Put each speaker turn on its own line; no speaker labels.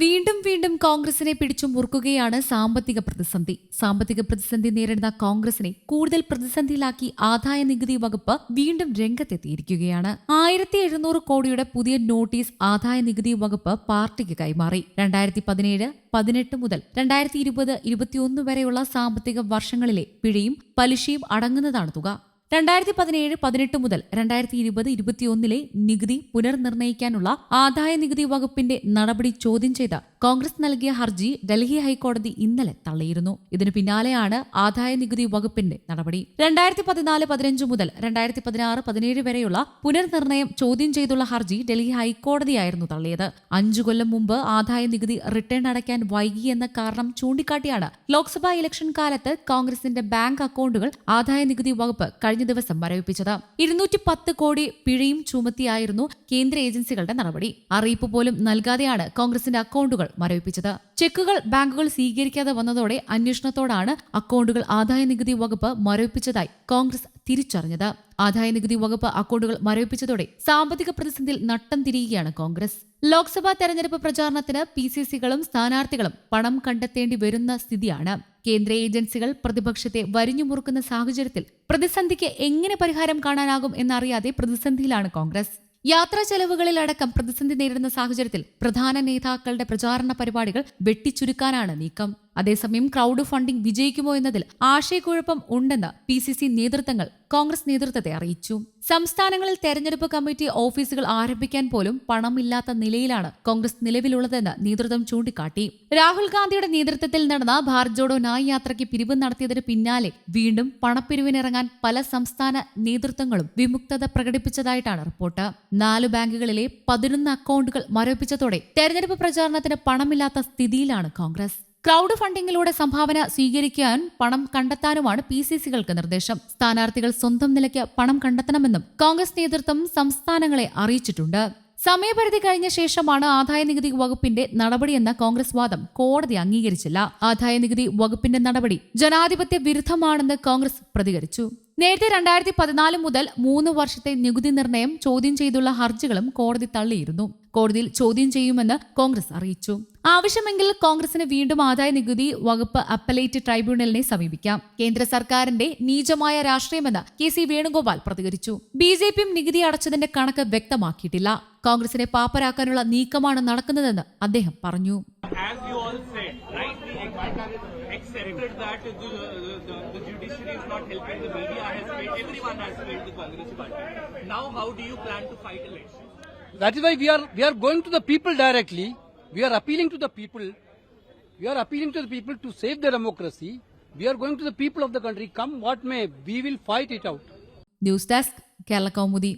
വീണ്ടും വീണ്ടും കോൺഗ്രസിനെ പിടിച്ചു മുറുക്കുകയാണ് സാമ്പത്തിക പ്രതിസന്ധി. സാമ്പത്തിക പ്രതിസന്ധി നേരിടുന്ന കോൺഗ്രസിനെ കൂടുതൽ പ്രതിസന്ധിയിലാക്കി ആദായ നികുതി വകുപ്പ് വീണ്ടും രംഗത്തെത്തിയിരിക്കുകയാണ്. ആയിരത്തി എഴുന്നൂറ് കോടിയുടെ പുതിയ നോട്ടീസ് ആദായ നികുതി വകുപ്പ് പാർട്ടിക്ക് കൈമാറി. രണ്ടായിരത്തി പതിനേഴ് പതിനെട്ട് മുതൽ രണ്ടായിരത്തി ഇരുപത് ഇരുപത്തിയൊന്ന് വരെയുള്ള സാമ്പത്തിക വർഷങ്ങളിലെ പിഴയും പലിശയും അടങ്ങുന്നതാണ് തുക. രണ്ടായിരത്തി പതിനേഴ് പതിനെട്ട് മുതൽ രണ്ടായിരത്തി ഇരുപത് ഇരുപത്തിയൊന്നിലെ നികുതി പുനർനിർണയിക്കാനുള്ള ആദായ നികുതി വകുപ്പിന്റെ നടപടി ചോദ്യം ചെയ്ത് കോൺഗ്രസ് നൽകിയ ഹർജി ഡൽഹി ഹൈക്കോടതി ഇന്നലെ തള്ളിയിരുന്നു. ഇതിനു പിന്നാലെയാണ് ആദായ നികുതി വകുപ്പിന്റെ നടപടി. രണ്ടായിരത്തി പതിനാല് പതിനഞ്ച് മുതൽ രണ്ടായിരത്തി പതിനാറ് പതിനേഴ് വരെയുള്ള പുനർനിർണയം ചോദ്യം ചെയ്തുള്ള ഹർജി ഡൽഹി ഹൈക്കോടതിയായിരുന്നു തള്ളിയത്. അഞ്ചു കൊല്ലം മുമ്പ് ആദായ നികുതി റിട്ടേൺ അടയ്ക്കാൻ വൈകിയെന്ന കാരണം ചൂണ്ടിക്കാട്ടിയാണ് ലോക്സഭാ ഇലക്ഷൻ കാലത്ത് കോൺഗ്രസിന്റെ ബാങ്ക് അക്കൗണ്ടുകൾ ആദായ നികുതി വകുപ്പ് കഴിഞ്ഞ ദിവസം മരവിപ്പിച്ചത്. ഇരുന്നൂറ്റി പത്ത് കോടി പിഴയും ചുമത്തിയായിരുന്നു കേന്ദ്ര ഏജൻസികളുടെ നടപടി. അറിയിപ്പ് പോലും നൽകാതെയാണ് കോൺഗ്രസിന്റെ അക്കൗണ്ടുകൾ മരവിപ്പിച്ചത്. ചെക്കുകൾ ബാങ്കുകൾ സ്വീകരിക്കാതെ വന്നതോടെ അന്വേഷണത്തോടാണ് അക്കൗണ്ടുകൾ ആദായ നികുതി വകുപ്പ് മരവിപ്പിച്ചതായി കോൺഗ്രസ് തിരിച്ചറിഞ്ഞത്. ആദായ നികുതി വകുപ്പ് അക്കൗണ്ടുകൾ മരവിപ്പിച്ചതോടെ സാമ്പത്തിക പ്രതിസന്ധിയിൽ നട്ടം തിരിയുകയാണ് കോൺഗ്രസ്. ലോക്സഭാ തെരഞ്ഞെടുപ്പ് പ്രചാരണത്തിന് പി സി സികളും സ്ഥാനാർത്ഥികളും പണം കണ്ടെത്തേണ്ടി വരുന്ന സ്ഥിതിയാണ്. കേന്ദ്ര ഏജൻസികൾ പ്രതിപക്ഷത്തെ വരിഞ്ഞുമുറുക്കുന്ന സാഹചര്യത്തിൽ പ്രതിസന്ധിക്ക് എങ്ങനെ പരിഹാരം കാണാനാകും എന്നറിയാതെ പ്രതിസന്ധിയിലാണ് കോൺഗ്രസ്. യാത്രാ ചെലവുകളിലടക്കം പ്രതിസന്ധി നേരിടുന്ന സാഹചര്യത്തിൽ പ്രധാന നേതാക്കളുടെ പ്രചാരണ പരിപാടികൾ വെട്ടിച്ചുരുക്കാനാണ് നീക്കം. അതേസമയം ക്രൗഡ് ഫണ്ടിംഗ് വിജയിക്കുമോ എന്നതിൽ ആശയക്കുഴപ്പം ഉണ്ടെന്ന് പി സി സി നേതൃത്വങ്ങൾ കോൺഗ്രസ് നേതൃത്വത്തെ അറിയിച്ചു. സംസ്ഥാനങ്ങളിൽ തെരഞ്ഞെടുപ്പ് കമ്മിറ്റി ഓഫീസുകൾ ആരംഭിക്കാൻ പോലും പണമില്ലാത്ത നിലയിലാണ് കോൺഗ്രസ് നിലവിലുള്ളതെന്ന് നേതൃത്വം ചൂണ്ടിക്കാട്ടി. രാഹുൽ ഗാന്ധിയുടെ നേതൃത്വത്തിൽ നടന്ന ഭാരത് ജോഡോ നായ് യാത്രയ്ക്ക് പിരിവ് നടത്തിയതിന് പിന്നാലെ വീണ്ടും പണപ്പിരിവിനിറങ്ങാൻ പല സംസ്ഥാന നേതൃത്വങ്ങളും വിമുക്തത പ്രകടിപ്പിച്ചതായിട്ടാണ് റിപ്പോർട്ട്. നാല് ബാങ്കുകളിലെ പതിനൊന്ന് അക്കൗണ്ടുകൾ മരവിപ്പിച്ചതോടെ തെരഞ്ഞെടുപ്പ് പ്രചാരണത്തിന് പണമില്ലാത്ത സ്ഥിതിയിലാണ് കോൺഗ്രസ്. ക്രൗഡ് ഫണ്ടിങ്ങിലൂടെ സംഭാവന സ്വീകരിക്കാൻ പണം കണ്ടെത്താനുമാണ് പി സി സികൾക്ക് നിർദ്ദേശം. സ്ഥാനാർത്ഥികൾ സ്വന്തം നിലയ്ക്ക് പണം കണ്ടെത്തണമെന്നും കോൺഗ്രസ് നേതൃത്വം സംസ്ഥാനങ്ങളെ അറിയിച്ചിട്ടുണ്ട്. സമയപരിധി കഴിഞ്ഞ ശേഷമാണ് ആദായ നികുതി വകുപ്പിന്റെ നടപടിയെന്ന കോൺഗ്രസ് വാദം കോടതി അംഗീകരിച്ചില്ല. ആദായ നികുതി വകുപ്പിന്റെ നടപടി ജനാധിപത്യ വിരുദ്ധമാണെന്ന് കോൺഗ്രസ് പ്രതികരിച്ചു. നേരത്തെ രണ്ടായിരത്തി പതിനാല് മുതൽ മൂന്ന് വർഷത്തെ നികുതി നിർണയം ചോദ്യം ചെയ്തുള്ള ഹർജികളും കോടതി തള്ളിയിരുന്നു. കോടതിയിൽ ചോദ്യം ചെയ്യുമെന്ന് കോൺഗ്രസ് അറിയിച്ചു. ആവശ്യമെങ്കിൽ കോൺഗ്രസിന് വീണ്ടും ആദായ നികുതി വകുപ്പ് അപ്പലേറ്റ് ട്രൈബ്യൂണലിനെ സമീപിക്കാം. കേന്ദ്ര സർക്കാരിന്റെ നീചമായ രാഷ്ട്രീയമെന്ന് കെ സി വേണുഗോപാൽ പ്രതികരിച്ചു. ബി ജെ പിയും നികുതി അടച്ചതിന്റെ കണക്ക് വ്യക്തമാക്കിയിട്ടില്ല. കോൺഗ്രസിനെ പാപ്പരാക്കാനുള്ള നീക്കമാണ് നടക്കുന്നതെന്ന് അദ്ദേഹം പറഞ്ഞു.
as you all said, rightly accepted that the, the, the judiciary is not helping the media has failed, everyone has failed the Congress party. Now how do you plan to fight elections?
That is why we are we are going to the people directly. We are appealing to the people. We are appealing to the people to save the democracy. We are going to the people of the country. Come what may, we will fight it out.
News desk Kerala Kaumudi